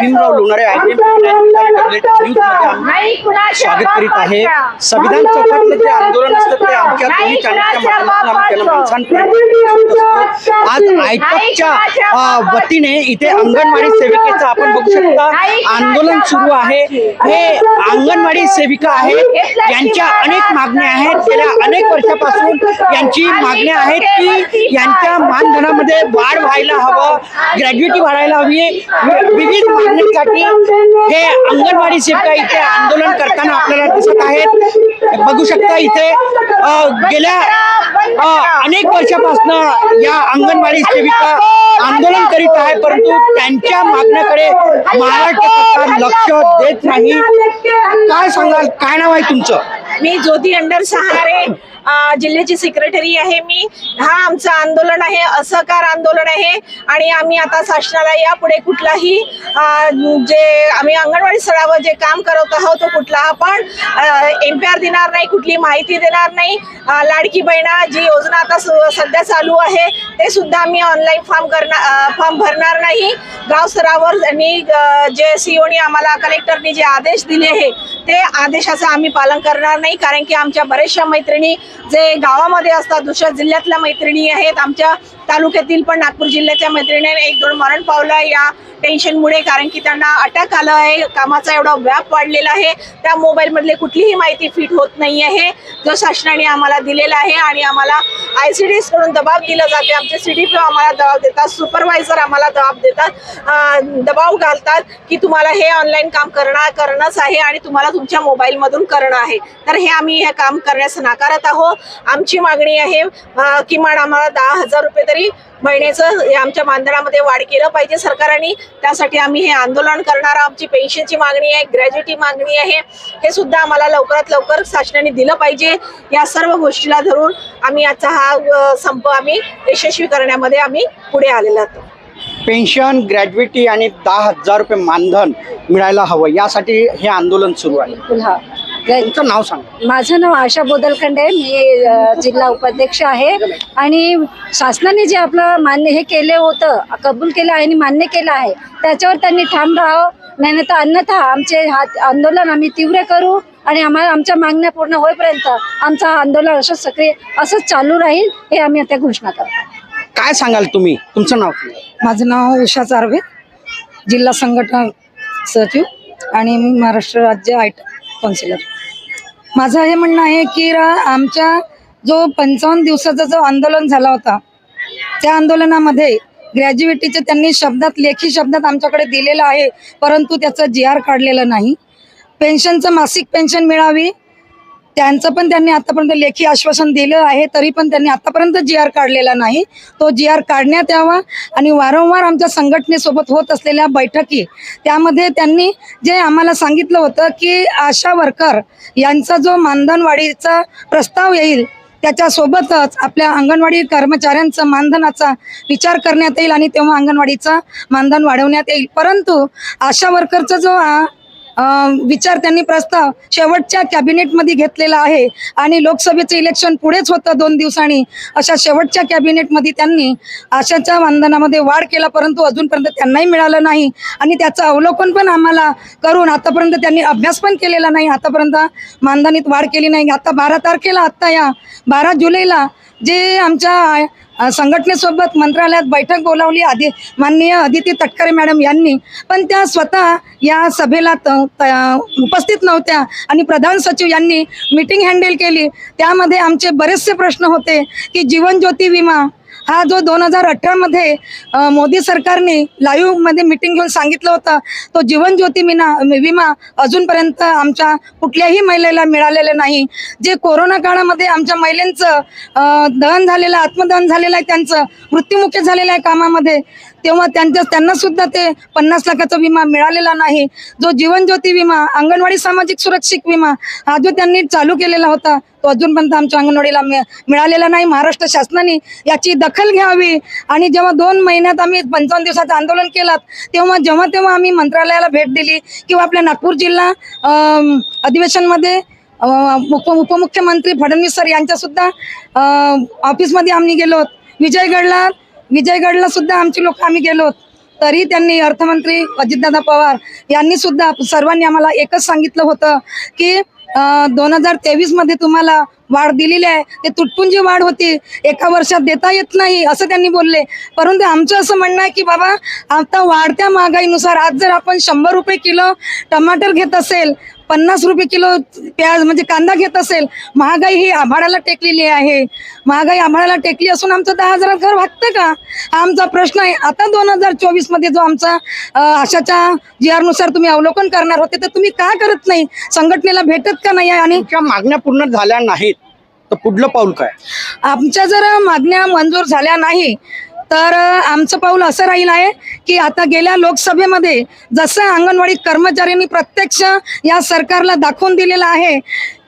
भीमराव लोणारे स्वागत करीत आहे. संविधान चौकातलं जे आंदोलन असतं ते आमच्या दोन्ही चॅनलच्या माध्यमातून आम्ही माणसांपर्यंत. आज आयटकच्या अ, वतीने इथे अंगणवाडी सेविकेचं आपण बघू शकता. आंदोलन सुरू आहे. हे अंगणवाडी सेविका आहेत. यांच्या अनेक मागण्या आहेत. गेल्या अनेक वर्षापासून यांची मागण्या आहेत की यांच्या मानधनामध्ये वाढ व्हायला हवं. ग्रॅज्युएटी वाढायला हवी. विविध मागण्यांसाठी हे अंगणवाडी सेविका इथे आंदोलन करताना आपल्याला दिसत आहेत. बघू शकता इथे गेल्या अनेक वर्षापासून या अंगणवाडी सेविका आंदोलन करीत आहे परंतु त्यांच्या मागण्याकडे महाराष्ट्र सरकार लक्ष देत नाही. काय सांगाल? काय नाव आहे तुमचं? मी ज्योती अंडर सहारे जिल्ह्याची सेक्रेटरी आहे मी. हा आमचं आंदोलन आहे असहकार आंदोलन आहे. आणि आम्ही आता शासनाला यापुढे कुठलाही जे आम्ही अंगणवाडी स्थळावर जे काम करत आहोत तो कुठला आपण एम देणार नाही कुठली माहिती देणार नाही. लाडकी बहिणा जी योजना आता सध्या चालू आहे ते सुद्धा आम्ही ऑनलाईन फॉर्म करणार फॉर्म भरणार नाही. गाव स्तरावर आणि जे सीओनी आम्हाला कलेक्टरनी जे आदेश दिले आहे ते आदेशाचं आम्ही पालन करणार नाही कारण की आमच्या बऱ्याचशा मैत्रिणी जे गावामध्ये असतात दुसऱ्या जिल्ह्यातल्या मैत्रिणी आहेत आमच्या तालुक्यातील पण नागपूर जिल्ह्याच्या मैत्रिणी एक दोन मरण पावलं या टेन्शनमुळे कारण की त्यांना अटॅक आलं आहे. कामाचा एवढा व्याप वाढलेला आहे. त्या मोबाईलमधले कुठलीही माहिती फिट होत नाही आहे. जो शासनाने आम्हाला दिलेला आहे आणि आम्हाला आय सी डी एसकडून दबाव दिला जाते आमचे सी डी पी आम्हाला दबाव देतात. सुपरवायझर आम्हाला दबाव देतात. दबाव घालतात की तुम्हाला हे ऑनलाईन काम करणं करणंच आहे आणि तुम्हाला तुमच्या मोबाईलमधून करणं आहे. तर हे आम्ही हे काम करण्यास नाकारत आहोत. आमची मागणी आहे किमान आम्हाला दहा हजार रुपये तरी महिन्याचं हे आमच्या मानधनामध्ये वाढ केलं पाहिजे. सरकारने त्यासाठी आम्ही हे आंदोलन करणार. आमची पेन्शनची मागणी आहे ग्रॅज्युटी मागणी आहे. हे सुद्धा आम्हाला लवकरात लवकर शासनाने दिलं पाहिजे. या सर्व गोष्टीला धरून आम्ही आजचा हा संप आम्ही यशस्वी करण्यामध्ये आम्ही पुढे आलेलो आहोत. पेन्शन ग्रॅज्युएटी आणि दहा हजार रुपये मानधन मिळायला हवं. यासाठी हे आंदोलन सुरू आहे. तुमचं नाव सांगा. माझं नाव आशा बोदलखंडे मी अ, जिल्हा उपाध्यक्ष आहे. आणि शासनाने जे आपलं मान्य हे केले होतं कबूल केलं आहे आणि मान्य केलं आहे त्याच्यावर त्यांनी ठाम राहावं. नाही तर अन्यथा आमचे हा आंदोलन आम्ही तीव्र करू आणि आम्हाला आमच्या मागण्या पूर्ण होईपर्यंत आमचं हा आंदोलन असंच सक्रिय असंच चालू राहील हे आम्ही आता घोषणा करतो. काय सांगाल तुम्ही? तुमचं नाव सांगा. माझं नाव उषा चारवे जिल्हा संघटना सचिव आणि मी महाराष्ट्र राज्य आय काउन्सिलर माझं हे म्हणणं आहे की आमच्या जो पंचावन्न दिवसाचा जो आंदोलन झाला होता त्या आंदोलनामध्ये ग्रॅज्युएटीचे त्यांनी शब्दात लेखी शब्दात आमच्याकडे दिलेलं आहे परंतु त्याचं जी आर काढलेलं नाही. पेन्शनचं मासिक पेन्शन मिळावी त्यांचं पण त्यांनी आतापर्यंत लेखी आश्वासन दिलं आहे तरी पण त्यांनी आतापर्यंत जी आर काढलेला नाही. तो जी आर काढण्यात यावा आणि वारंवार आमच्या संघटनेसोबत होत असलेल्या बैठकी त्यामध्ये त्यांनी जे आम्हाला सांगितलं होतं की आशा वर्कर यांचा जो मानधन वाढीचा प्रस्ताव येईल त्याच्यासोबतच आपल्या अंगणवाडी कर्मचाऱ्यांचं मानधनाचा विचार करण्यात येईल आणि तेव्हा अंगणवाडीचा मानधन वाढवण्यात येईल. परंतु आशा वर्करचा जो विचार त्यांनी प्रस्ताव शेवटच्या कॅबिनेटमध्ये घेतलेला आहे. आणि लोकसभेचं इलेक्शन पुढेच होतं दोन दिवसांनी. अशा शेवटच्या कॅबिनेटमध्ये त्यांनी आशाच्या मानधनामध्ये वाढ केला परंतु अजूनपर्यंत त्यांनाही मिळालं नाही. आणि त्याचं अवलोकन पण आम्हाला करून आतापर्यंत त्यांनी अभ्यास पण केलेला नाही. आतापर्यंत मानधनीत वाढ केली नाही. आता बारा तारखेला आत्ता या बारा जुलैला जे आमच्या संघटनेसोबत मंत्रालयात बैठक बोलावली आधी माननीय अदिती तटकरे मॅडम यांनी. पण त्या स्वतः या सभेला त- त- उपस्थित नव्हत्या. आणि प्रधान सचिव यांनी मीटिंग हँडल केली. त्यामध्ये आमचे बरेचसे प्रश्न होते की जीवन ज्योती विमा हा जो दोन हजार अठरामध्ये मोदी सरकारने लाईव्हमध्ये मिटिंग घेऊन सांगितलं होतं तो जीवन ज्योती विमा विमा अजूनपर्यंत आमच्या कुठल्याही महिलेला मिळालेला नाही. जे कोरोना काळामध्ये आमच्या महिलांचं दहन झालेलं आत्मदहन झालेलं आहे त्यांचं मृत्युमुखी झालेलं आहे कामामध्ये तेव्हा त्यांच्या त्यांना सुद्धा ते पन्नास लाखाचा विमा मिळालेला नाही. जो जीवन ज्योती विमा अंगणवाडी सामाजिक सुरक्षित विमा हा जो त्यांनी चालू केलेला होता तो अजूनपर्यंत आमच्या अंगणवाडीला मिळालेला नाही. महाराष्ट्र शासनाने याची दखल घ्यावी. आणि जेव्हा दोन महिन्यात आम्ही पंचावन्न दिवसाचं आंदोलन केलं तेव्हा जेव्हा तेव्हा आम्ही मंत्रालयाला भेट दिली किंवा आपल्या नागपूर जिल्हा अधिवेशनमध्ये उप उपमुख्यमंत्री फडणवीस सर यांच्यासुद्धा ऑफिसमध्ये आम्ही गेलो. विजयगडला विजयगडला सुद्धा आमची लोक आम्ही गेलो तरी त्यांनी अर्थमंत्री अजितदादा पवार यांनी सुद्धा सर्वांनी आम्हाला एकच सांगितलं होतं की दोन हजार तेवीसमध्ये तुम्हाला वाढ दिलेली आहे. ते तुटपुंजी वाढ होती. एका वर्षात देता येत नाही असं त्यांनी बोलले. परंतु आमचं असं म्हणणं आहे की बाबा आता वाढत्या महागाईनुसार आज जर आपण शंभर रुपये किलो टमाटर घेत असेल पन्नास रुपये किलो प्याज म्हणजे कांदा घेत असेल महागाई ही आभाळाला टेकलेली आहे. महागाई आभाळाला टेकली असून आमचं दहा हजारात घर भागतं का? हा आमचा प्रश्न आहे. आता दोन हजार चोवीसमध्ये जो आमचा अशाच्या आशाच्या जी आरनुसार तुम्ही अवलोकन करणार होते तर तुम्ही का करत नाही? संघटनेला भेटत का नाही? आणि मागण्या पूर्ण झाल्या नाहीत. तर पुढलं पाऊल काय? आमच्या जर मागण्या मंजूर झाल्या नाही तर आमचं पाऊल असं राहील आहे की आता गेल्या लोकसभेमध्ये जसं अंगणवाडी कर्मचाऱ्यांनी प्रत्यक्ष या सरकारला दाखवून दिलेलं आहे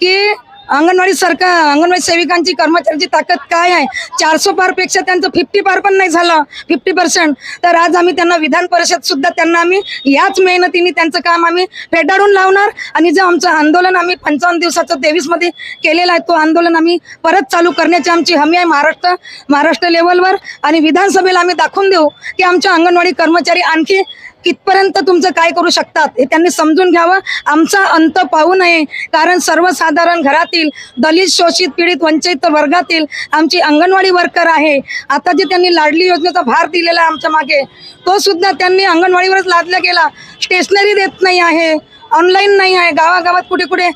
की अंगणवाडी सरकार अंगणवाडी सेविकांची कर्मचाऱ्यांची ताकद काय आहे? चारशे पारपेक्षा त्यांचं फिफ्टी पार पण नाही झालं फिफ्टी पर्सेंट तर आज आम्ही त्यांना विधान परिषद सुद्धा त्यांना आम्ही याच मेहनतीने त्यांचं काम आम्ही फेटाळून लावणार. आणि जे आमचं आंदोलन आम्ही पंचावन्न दिवसाचं तेवीसमध्ये केलेलं आहे तो आंदोलन आम्ही परत चालू करण्याची आमची हमी आहे महाराष्ट्र महाराष्ट्र लेवलवर आणि विधानसभेला आम्ही दाखवून देऊ की आमच्या अंगणवाडी कर्मचारी आणखी कितपर्यंत तुमचं काय करू शकतात? हे त्यांनी समजून घ्यावं. आमचा अंत पाहू नये. कारण सर्वसाधारण घरातील दलित शोषित पीडित वंचित वर्गातील आमची अंगणवाडी वर्कर आहे. आता जे त्यांनी लाडली योजनेचा भार दिलेला आमच्या मागे तो सुद्धा त्यांनी अंगणवाडीवरच लादला गेला. स्टेशनरी देत नाही आहे. ऑनलाईन नाही आहे. गावागावात कुठे कुठे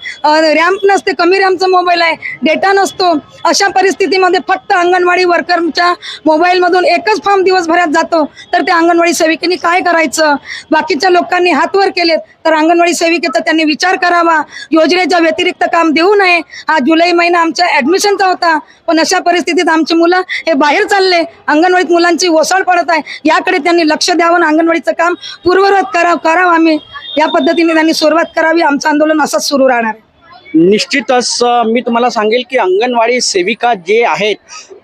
रॅम्प नसते कमी रॅम्पचा मोबाईल आहे. डेटा नसतो. अशा परिस्थितीमध्ये फक्त अंगणवाडी वर्करच्या मोबाईलमधून एकच फॉर्म दिवसभरात जातो. तर त्या अंगणवाडी सेविकेने काय करायचं? बाकीच्या लोकांनी हात वर केलेत. तर अंगणवाडी सेविकेचा त्यांनी विचार करावा. योजनेच्या व्यतिरिक्त काम देऊ नये. हा जुलै महिना आमच्या ऍडमिशनचा होता. पण अशा परिस्थितीत आमची मुलं हे बाहेर चालले. अंगणवाडीत मुलांची ओसळ पडत आहे. याकडे त्यांनी लक्ष द्यावं आणि अंगणवाडीचं काम पूर्ववत करावं करावं आम्ही. या पद्धतीने त्यांनी सुरुवात करावी आमचं आंदोलन असंच सुरू राहणार आहे. निश्चितच मी तुम्हाला सांगेल की अंगणवाडी सेविका जे आहेत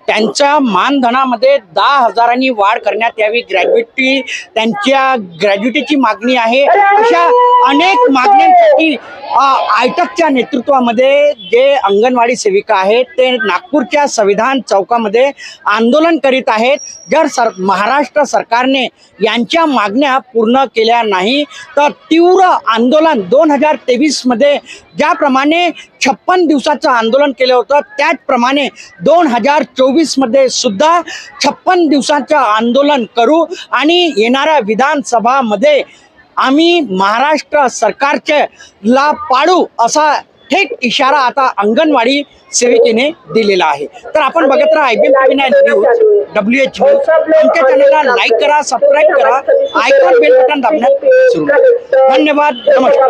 त्यांच्या मानधनामध्ये दहा हजारांनी वाढ करण्यात यावी. ग्रॅज्युएटी त्यांच्या ग्रॅज्युएटीची मागणी आहे. अशा अनेक मागण्यांसाठी आयटकच्या नेतृत्वामध्ये जे अंगणवाडी सेविका आहेत ते नागपूरच्या संविधान चौकामध्ये आंदोलन करीत आहेत. जर सर महाराष्ट्र सरकारने यांच्या मागण्या पूर्ण केल्या नाही तर तीव्र आंदोलन दोन हजार तेवीसमध्ये ज्याप्रमाणे छप्पन दिवसाचं आंदोलन केलं होतं त्याचप्रमाणे दोन हजार चोवीसमध्ये सुद्धा छप्पन दिवसाचं आंदोलन करू आणि येणाऱ्या विधानसभामध्ये आम्ही महाराष्ट्र सरकारचे ला पाडू असा थेट इशारा आता अंगणवाडी सेविकेने दिलेला आहे. तर आपण बघत राहा IBM TV nine news W H news. आमच्या चॅनलला लाईक करा सबस्क्राईब करा. आयकॉन बेल बटन दाबण्यात. धन्यवाद. नमस्कार.